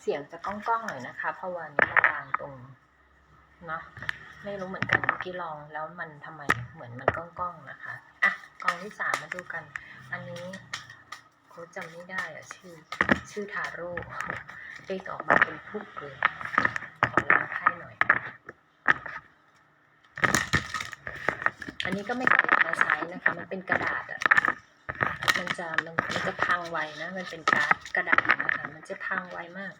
เสียงจะก้องๆหน่อยนะคะ เพราะวันนี้เราวางตรงเนาะไม่รู้เหมือนกันเมื่อกี้ลองแล้วมันทำไมเหมือนมันก้องๆนะคะอะกองที่สามมาดูกัน อันนี้โค้ชจำไม่ได้อะชื่อชื่อทาโร่เอกออกมาเป็นพุกเลยขอล้างไพ่หน่อย อันนี้ก็ไม่ค่อยอยากมาใช้นะคะ มันเป็นกระดาษอะมันจะมันมันจะพังไวนะ มันเป็นการ์ดกระดาษนะคะ มันจะพังไวมาก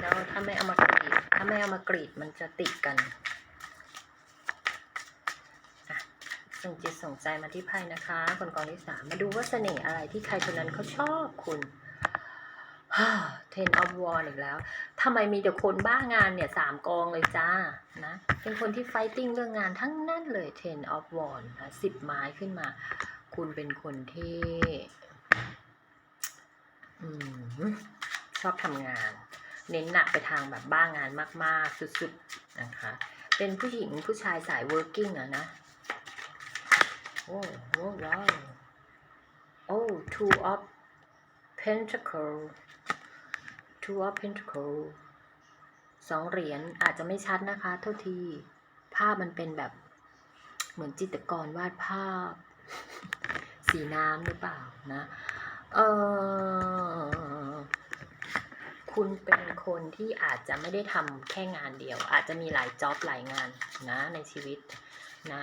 แล้วถ้าไม่เอามากรีด ถ้าไม่เอามากรีดมันจะติดกันส่งจิตส่งใจมาที่ไพ่นะคะคนกองที่สามมาดูว่าเสน่ห์อะไรที่ใครคนนั้นเขาชอบคุณเทนออฟวอร์อีกแล้วทำไมมีแต่คนบ้างานเนี่ยสามกองเลยจ้านะเป็นคนที่ไฟติ้งเรื่องงานทั้งนั้นเลย Ten of Wands นะสิบไม้ขึ้นมา คุณเป็นคนที่อืชอบทำงาน เน้นหนักไปทางแบบบ้างานมาก ๆ สุด ๆ นะคะ เป็นผู้หญิงผู้ชายสาย working อะนะ โอ้โหว้าวโอ้ two of pentacle two of pentacle สองเหรียญอาจจะไม่ชัดนะคะโทษทีภาพมันเป็นแบบเหมือนจิตรกรวาดภาพ สีน้ำหรือเปล่านะ เออ คุณเป็นคนที่อาจจะไม่ได้ทำแค่งานเดียว อาจจะมีหลายจ็อบหลายงานนะในชีวิตนะ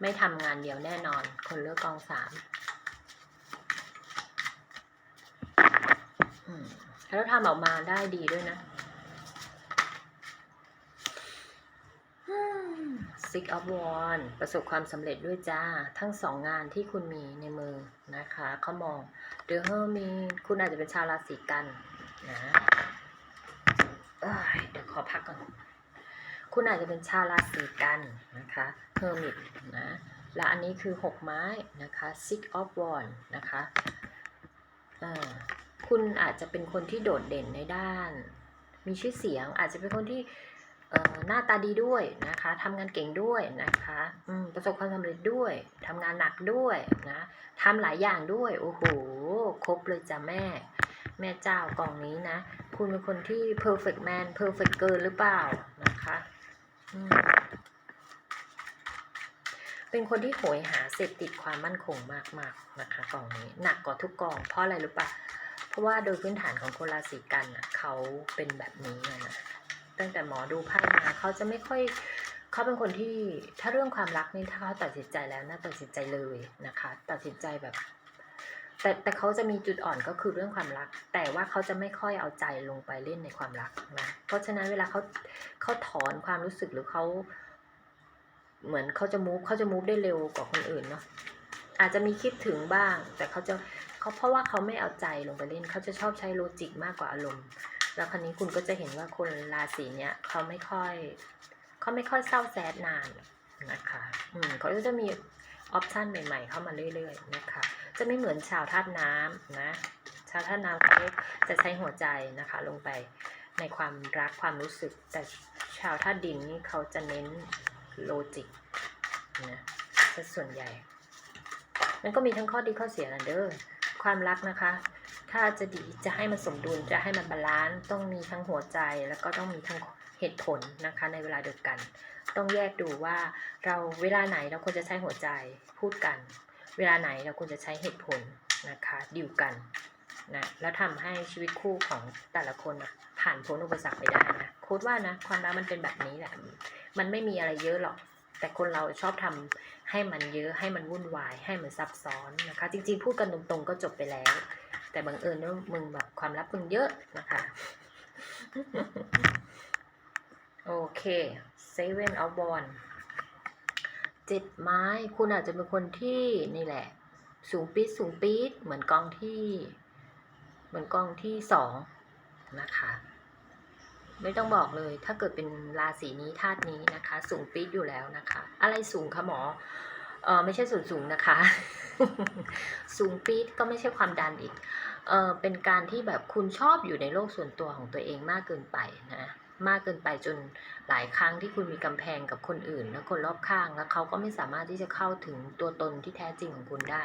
ไม่ทำงานเดียวแน่นอน คนเลือกกองสามแล้วทำออกมาได้ดีด้วยนะ Six of Wands ประสบความสำเร็จด้วยจ้า ทั้งสองงานที่คุณมีในมือนะคะเขามอง The Hermit คุณอาจจะเป็นชาวราศีกัน นะเอ้ยเดี๋ยวขอพักก่อน คุณอาจจะเป็นชาวราศีกันนะคะ Hermit นะ และอันนี้คือหกไม้นะคะ Six of Wands นะคะคุณอาจจะเป็นคนที่โดดเด่นในด้าน มีชื่อเสียงอาจจะเป็นคนที่หน้าตาดีด้วยนะคะทำงานเก่งด้วยนะคะประสบความสำเร็จด้วยทำงานหนักด้วยนะทำหลายอย่างด้วย โอ้โห ครบเลยจ้ะแม่ แม่เจ้ากล่องนี้นะ คุณเป็นคนที่ perfect man perfect girl หรือเปล่านะคะเป็นคนที่โหยหาเสพติดความมั่นคงมากๆนะคะกองนี้หนักกว่าทุกกอง เพราะอะไรรู้ปะเพราะว่าโดยพื้นฐานของคนราศีกันอะเขาเป็นแบบนี้นะตั้งแต่หมอดูไพ่มาเขาจะไม่ค่อยเขาเป็นคนที่ถ้าเรื่องความรักนี่ถ้าเขาตัดสินใจแล้วน่าตัดสินใจเลยนะคะ ตัดสินใจแบบ แต่แต่เขาจะมีจุดอ่อนก็คือเรื่องความรัก แต่ว่าเขาจะไม่ค่อยเอาใจลงไปเล่นในความรักนะเพราะฉะนั้นเวลาเขาเขาถอนความรู้สึกหรือเขาเหมือนเขาจะมูฟเขาจะมูฟได้เร็วกว่าคนอื่นเนาะอาจจะมีคิดถึงบ้าง แต่เขาจะเขาเพราะว่าเขาไม่เอาใจลงไปเล่น เขาจะชอบใช้โลจิกมากกว่าอารมณ์ แล้วคราวนี้คุณก็จะเห็นว่าคนราศีเนี้ยเขาไม่ค่อยเขาไม่ค่อยเศร้าแซดนานนะคะ อืมเขาก็จะมีออปชันใหม่ ๆ เข้ามาเรื่อย ๆ นะคะ จะไม่เหมือนชาวธาตุน้ำนะ ชาวธาตุน้ำเขาจะใช้หัวใจนะคะ ลงไปในความรักความรู้สึก แต่ชาวธาตุดินนี่เขาจะเน้นโลจิกนะซะส่วนใหญ่ มันก็มีทั้งข้อดีข้อเสียนะเด้อความรักนะคะ ถ้าจะดีจะให้มันสมดุลจะให้มันบาลานซ์ต้องมีทั้งหัวใจแล้วก็ต้องมีทั้งเหตุผลนะคะ ในเวลาเดียวกัน ต้องแยกดูว่าเราเวลาไหนเราควรจะใช้หัวใจพูดกัน เวลาไหนเราควรจะใช้เหตุผลนะคะดิวกันนะแล้วทำให้ชีวิตคู่ของแต่ละคนนะผ่านพ้นอุปสรรคไปได้นะโค้ดว่านะความรักมันเป็นแบบนี้แหละมันไม่มีอะไรเยอะหรอก แต่คนเราชอบทำให้มันเยอะให้มันวุ่นวาย ให้มันซับซ้อนนะคะ จริงๆพูดกันตรงๆก็จบไปแล้ว แต่บังเอิญว่ามึงแบบความลับมึงเยอะนะคะโอเค seven of w a n d เจ็ดไม้ คุณอาจจะเป็นคนที่นี่แหละ สูงปี๊ดสูงปี๊ดเหมือนกองที่ เหมือนกองที่สองนะคะ ไม่ต้องบอกเลย ถ้าเกิดเป็นราศีนี้ธาตุนี้นะคะ สูงปี๊ดอยู่แล้วนะคะ อะไรสูงคะหมอเออไม่ใช่ส่วนสูงนะคะ สูงปี๊ดก็ไม่ใช่ความดันอีกเออเป็นการที่แบบคุณชอบอยู่ในโลกส่วนตัวของตัวเองมากเกินไปนะ มากเกินไปจนหลายครั้งที่คุณมีกำแพงกับคนอื่น และคนรอบข้าง แล้วเขาก็ไม่สามารถที่จะเข้าถึงตัวตนที่แท้จริงของคุณได้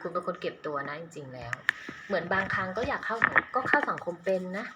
คุณเป็นคนเก็บตัวนะจริงๆแล้ว เหมือนบางครั้งก็อยากเข้าก็เข้าสังคมเป็นนะ